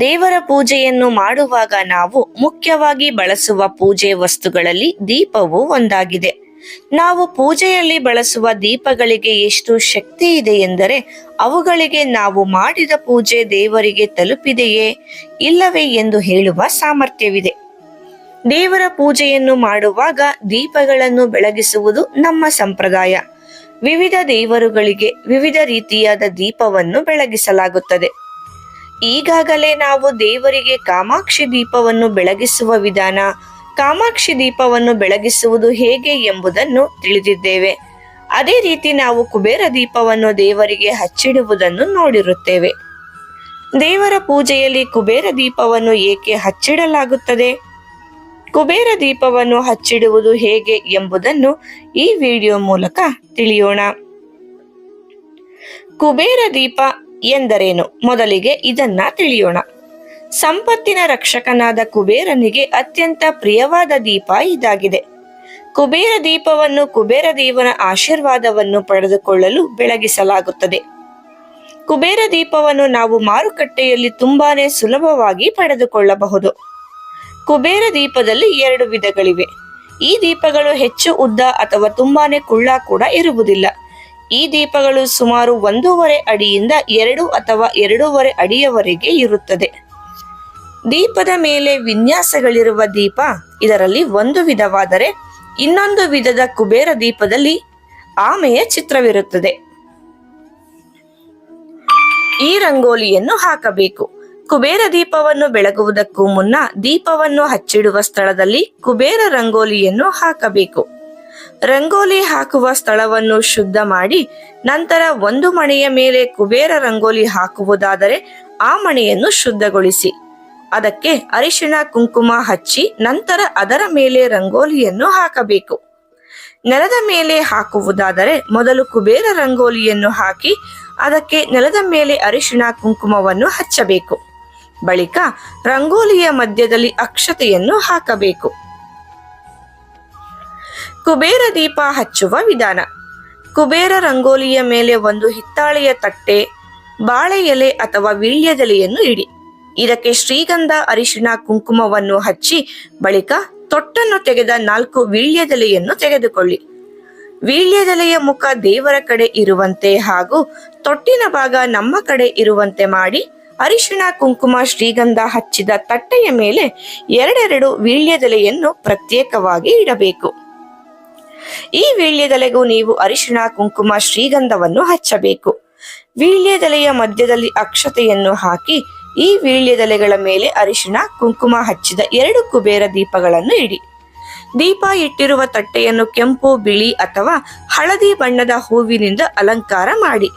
ದೇವರ ಪೂಜೆಯನ್ನು ಮಾಡುವಾಗ ನಾವು ಮುಖ್ಯವಾಗಿ ಬಳಸುವ ಪೂಜೆ ವಸ್ತುಗಳಲ್ಲಿ ದೀಪವು ಒಂದಾಗಿದೆ. ನಾವು ಪೂಜೆಯಲ್ಲಿ ಬಳಸುವ ದೀಪಗಳಿಗೆ ಎಷ್ಟು ಶಕ್ತಿ ಇದೆ ಎಂದರೆ, ಅವುಗಳಿಗೆ ನಾವು ಮಾಡಿದ ಪೂಜೆ ದೇವರಿಗೆ ತಲುಪಿದೆಯೇ ಇಲ್ಲವೇ ಎಂದು ಹೇಳುವ ಸಾಮರ್ಥ್ಯವಿದೆ. ದೇವರ ಪೂಜೆಯನ್ನು ಮಾಡುವಾಗ ದೀಪಗಳನ್ನು ಬೆಳಗಿಸುವುದು ನಮ್ಮ ಸಂಪ್ರದಾಯ. ವಿವಿಧ ದೇವರುಗಳಿಗೆ ವಿವಿಧ ರೀತಿಯಾದ ದೀಪವನ್ನು ಬೆಳಗಿಸಲಾಗುತ್ತದೆ. ಈಗಾಗಲೇ ನಾವು ದೇವರಿಗೆ ಕಾಮಾಕ್ಷಿ ದೀಪವನ್ನು ಬೆಳಗಿಸುವ ವಿಧಾನ, ಕಾಮಾಕ್ಷಿ ದೀಪವನ್ನು ಬೆಳಗಿಸುವುದು ಹೇಗೆ ಎಂಬುದನ್ನು ತಿಳಿದಿದ್ದೇವೆ. ಅದೇ ರೀತಿ ನಾವು ಕುಬೇರ ದೀಪವನ್ನು ದೇವರಿಗೆ ಹಚ್ಚಿಡುವುದನ್ನು ನೋಡಿರುತ್ತೇವೆ. ದೇವರ ಪೂಜೆಯಲ್ಲಿ ಕುಬೇರ ದೀಪವನ್ನು ಏಕೆ ಹಚ್ಚಿಡಲಾಗುತ್ತದೆ? ಕುಬೇರ ದೀಪವನ್ನು ಹಚ್ಚಿಡುವುದು ಹೇಗೆ ಎಂಬುದನ್ನು ಈ ವಿಡಿಯೋ ಮೂಲಕ ತಿಳಿಯೋಣ. ಕುಬೇರ ದೀಪ ಎಂದರೇನು? ಮೊದಲಿಗೆ ಇದನ್ನ ತಿಳಿಯೋಣ. ಸಂಪತ್ತಿನ ರಕ್ಷಕನಾದ ಕುಬೇರನಿಗೆ ಅತ್ಯಂತ ಪ್ರಿಯವಾದ ದೀಪ ಇದಾಗಿದೆ. ಕುಬೇರ ದೀಪವನ್ನು ಕುಬೇರ ದೇವನ ಆಶೀರ್ವಾದವನ್ನು ಪಡೆದುಕೊಳ್ಳಲು ಬೆಳಗಿಸಲಾಗುತ್ತದೆ. ಕುಬೇರ ದೀಪವನ್ನು ನಾವು ಮಾರುಕಟ್ಟೆಯಲ್ಲಿ ತುಂಬಾನೇ ಸುಲಭವಾಗಿ ಪಡೆದುಕೊಳ್ಳಬಹುದು. ಕುಬೇರ ದೀಪದಲ್ಲಿ ಎರಡು ವಿಧಗಳಿವೆ. ಈ ದೀಪಗಳು ಹೆಚ್ಚು ಉದ್ದ ಅಥವಾ ತುಂಬಾನೇ ಕುಳ್ಳ ಕೂಡ ಇರುವುದಿಲ್ಲ. ಈ ದೀಪಗಳು ಸುಮಾರು ಒಂದೂವರೆ ಅಡಿಯಿಂದ ಎರಡು ಅಥವಾ ಎರಡೂವರೆ ಅಡಿಯವರೆಗೆ ಇರುತ್ತದೆ. ದೀಪದ ಮೇಲೆ ವಿನ್ಯಾಸಗಳಿರುವ ದೀಪ ಇದರಲ್ಲಿ ಒಂದು ವಿಧವಾದರೆ ಇನ್ನೊಂದು ವಿಧದ ಕುಬೇರ ದೀಪದಲ್ಲಿ ಆಮೆಯ ಚಿತ್ರವಿರುತ್ತದೆ. ಈ ರಂಗೋಲಿಯನ್ನು ಹಾಕಬೇಕು. ಕುಬೇರ ದೀಪವನ್ನು ಬೆಳಗುವುದಕ್ಕೂ ಮುನ್ನ ದೀಪವನ್ನು ಹಚ್ಚಿಡುವ ಸ್ಥಳದಲ್ಲಿ ಕುಬೇರ ರಂಗೋಲಿಯನ್ನು ಹಾಕಬೇಕು. ರಂಗೋಲಿ ಹಾಕುವ ಸ್ಥಳವನ್ನು ಶುದ್ಧ ಮಾಡಿ ನಂತರ ಒಂದು ಮಣೆಯ ಮೇಲೆ ಕುಬೇರ ರಂಗೋಲಿ ಹಾಕುವುದಾದರೆ ಆ ಮಣೆಯನ್ನು ಶುದ್ಧಗೊಳಿಸಿ. ಅದಕ್ಕೆ ಅರಿಶಿಣ ಕುಂಕುಮ ಹಚ್ಚಿ ನಂತರ ಅದರ ಮೇಲೆ ರಂಗೋಲಿಯನ್ನು ಹಾಕಬೇಕು. ನೆಲದ ಮೇಲೆ ಹಾಕುವುದಾದರೆ ಮೊದಲು ಕುಬೇರ ರಂಗೋಲಿಯನ್ನು ಹಾಕಿ ಅದಕ್ಕೆ ನೆಲದ ಮೇಲೆ ಅರಿಶಿಣ ಕುಂಕುಮವನ್ನು ಹಚ್ಚಬೇಕು. ಬಳಿಕ ರಂಗೋಲಿಯ ಮಧ್ಯದಲ್ಲಿ ಅಕ್ಷತೆಯನ್ನು ಹಾಕಬೇಕು. ಕುಬೇರ ದೀಪ ಹಚ್ಚುವ ವಿಧಾನ. ಕುಬೇರ ರಂಗೋಲಿಯ ಮೇಲೆ ಒಂದು ಹಿತ್ತಾಳೆಯ ತಟ್ಟೆ, ಬಾಳೆ ಎಲೆ ಅಥವಾ ವೀಳ್ಯದೆಲೆಯನ್ನು ಇಡಿ. ಇದಕ್ಕೆ ಶ್ರೀಗಂಧ, ಅರಿಶಿಣ, ಕುಂಕುಮವನ್ನು ಹಚ್ಚಿ ಬಳಿಕ ತೊಟ್ಟನ್ನು ತೆಗೆದ ನಾಲ್ಕು ವೀಳ್ಯದೆಲೆಯನ್ನು ತೆಗೆದುಕೊಳ್ಳಿ. ವೀಳ್ಯದೆಲೆಯ ಮುಖ ದೇವರ ಕಡೆ ಇರುವಂತೆ ಹಾಗೂ ತೊಟ್ಟಿನ ಭಾಗ ನಮ್ಮ ಕಡೆ ಇರುವಂತೆ ಮಾಡಿ ಅರಿಶಿಣ, ಕುಂಕುಮ, ಶ್ರೀಗಂಧ ಹಚ್ಚಿದ ತಟ್ಟೆಯ ಮೇಲೆ ಎರಡೆರಡು ವೀಳ್ಯದೆಲೆಯನ್ನು ಪ್ರತ್ಯೇಕವಾಗಿ ಇಡಬೇಕು. ಈ ವೀಳ್ಯದೆಲೆಗೂ ನೀವು ಅರಿಶಿಣ, ಕುಂಕುಮ, ಶ್ರೀಗಂಧವನ್ನು ಹಚ್ಚಬೇಕು. ವೀಳ್ಯದೆಲೆಯ ಮಧ್ಯದಲ್ಲಿ ಅಕ್ಷತೆಯನ್ನು ಹಾಕಿ, ಈ ವೀಳ್ಯದೆಲೆಗಳ ಮೇಲೆ ಅರಿಶಿಣ, ಕುಂಕುಮ ಹಚ್ಚಿದ ಎರಡು ಕುಬೇರ ದೀಪಗಳನ್ನು ಇಡಿ. ದೀಪ ಇಟ್ಟಿರುವ ತಟ್ಟೆಯನ್ನು ಕೆಂಪು, ಬಿಳಿ ಅಥವಾ ಹಳದಿ ಬಣ್ಣದ ಹೂವಿನಿಂದ ಅಲಂಕಾರ ಮಾಡಿ.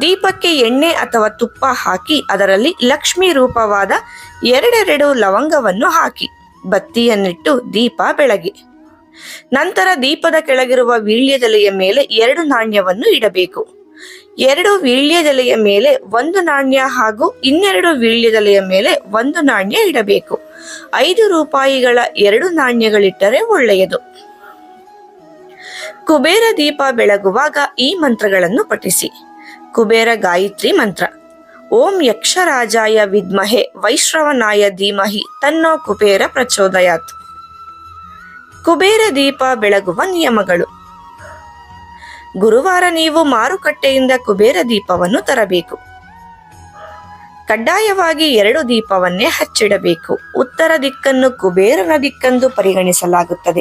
ದೀಪಕ್ಕೆ ಎಣ್ಣೆ ಅಥವಾ ತುಪ್ಪ ಹಾಕಿ, ಅದರಲ್ಲಿ ಲಕ್ಷ್ಮಿ ರೂಪವಾದ ಎರಡೆರಡು ಲವಂಗವನ್ನು ಹಾಕಿ. ಬತ್ತಿಯನ್ನಿಟ್ಟು ದೀಪ ಬೆಳಗಿ. ನಂತರ ದೀಪದ ಕೆಳಗಿರುವ ವೀಳ್ಯದೆಲೆಯ ಮೇಲೆ ಎರಡು ನಾಣ್ಯವನ್ನು ಇಡಬೇಕು. ಎರಡು ವೀಳ್ಯದೆಲೆಯ ಮೇಲೆ ಒಂದು ನಾಣ್ಯ ಹಾಗೂ ಇನ್ನೆರಡು ವೀಳ್ಯದೆಲೆಯ ಮೇಲೆ ಒಂದು ನಾಣ್ಯ ಇಡಬೇಕು. ಐದು ರೂಪಾಯಿಗಳ ಎರಡು ನಾಣ್ಯಗಳಿಟ್ಟರೆ ಒಳ್ಳೆಯದು. ಕುಬೇರ ದೀಪ ಬೆಳಗುವಾಗ ಈ ಮಂತ್ರಗಳನ್ನು ಪಠಿಸಿ. ಕುಬೇರ ಗಾಯತ್ರಿ ಮಂತ್ರ. ಓಂ ಯಕ್ಷರಾಜಾಯ ವಿದ್ಮಹೆ ವೈಶ್ರವನಾಯ ಧೀಮಹಿ ತನ್ನೋ ಕುಬೇರ ಪ್ರಚೋದಯಾತ್. ಕುಬೇರ ದೀಪ ಬೆಳಗುವ ನಿಯಮಗಳು. ಗುರುವಾರ ನೀವು ಮಾರುಕಟ್ಟೆಯಿಂದ ಕುಬೇರ ದೀಪವನ್ನು ತರಬೇಕು. ಕಡ್ಡಾಯವಾಗಿ ಎರಡು ದೀಪವನ್ನೇ ಹಚ್ಚಿಡಬೇಕು. ಉತ್ತರ ದಿಕ್ಕನ್ನು ಕುಬೇರನ ದಿಕ್ಕೆಂದು ಪರಿಗಣಿಸಲಾಗುತ್ತದೆ.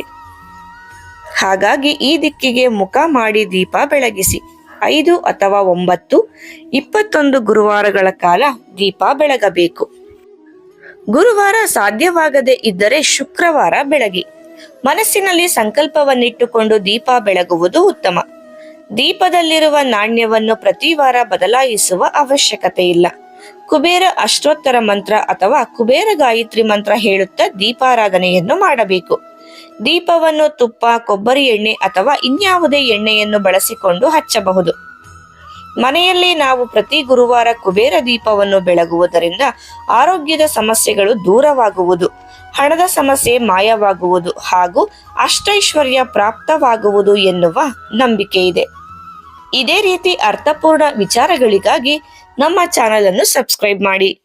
ಹಾಗಾಗಿ ಈ ದಿಕ್ಕಿಗೆ ಮುಖ ಮಾಡಿ ದೀಪ ಬೆಳಗಿಸಿ. ಐದು ಅಥವಾ ಒಂಬತ್ತು, ಇಪ್ಪತ್ತೊಂದು ಗುರುವಾರಗಳ ಕಾಲ ದೀಪ ಬೆಳಗಬೇಕು. ಗುರುವಾರ ಸಾಧ್ಯವಾಗದೇ ಇದ್ದರೆ ಶುಕ್ರವಾರ ಬೆಳಗಿ. ಮನಸ್ಸಿನಲ್ಲಿ ಸಂಕಲ್ಪವನ್ನಿಟ್ಟುಕೊಂಡು ದೀಪ ಬೆಳಗುವುದು ಉತ್ತಮ. ದೀಪದಲ್ಲಿರುವ ನಾಣ್ಯವನ್ನು ಪ್ರತಿ ವಾರ ಬದಲಾಯಿಸುವ ಅವಶ್ಯಕತೆ ಇಲ್ಲ. ಕುಬೇರ ಅಷ್ಟೋತ್ತರ ಮಂತ್ರ ಅಥವಾ ಕುಬೇರ ಗಾಯತ್ರಿ ಮಂತ್ರ ಹೇಳುತ್ತಾ ದೀಪಾರಾಧನೆಯನ್ನು ಮಾಡಬೇಕು. ದೀಪವನ್ನು ತುಪ್ಪ, ಕೊಬ್ಬರಿ ಎಣ್ಣೆ ಅಥವಾ ಇನ್ಯಾವುದೇ ಎಣ್ಣೆಯನ್ನು ಬಳಸಿಕೊಂಡು ಹಚ್ಚಬಹುದು. ಮನೆಯಲ್ಲಿ ನಾವು ಪ್ರತಿ ಗುರುವಾರ ಕುಬೇರ ದೀಪವನ್ನು ಬೆಳಗುವುದರಿಂದ ಆರೋಗ್ಯದ ಸಮಸ್ಯೆಗಳು ದೂರವಾಗುವುದು, ಹಣದ ಸಮಸ್ಯೆ ಮಾಯವಾಗುವುದು ಹಾಗೂ ಅಷ್ಟೈಶ್ವರ್ಯ ಪ್ರಾಪ್ತವಾಗುವುದು ಎನ್ನುವ ನಂಬಿಕೆ ಇದೆ. ಇದೇ ರೀತಿ ಅರ್ಥಪೂರ್ಣ ವಿಚಾರಗಳಿಗಾಗಿ ನಮ್ಮ ಚಾನಲ್ ಅನ್ನು ಸಬ್ಸ್ಕ್ರೈಬ್ ಮಾಡಿ.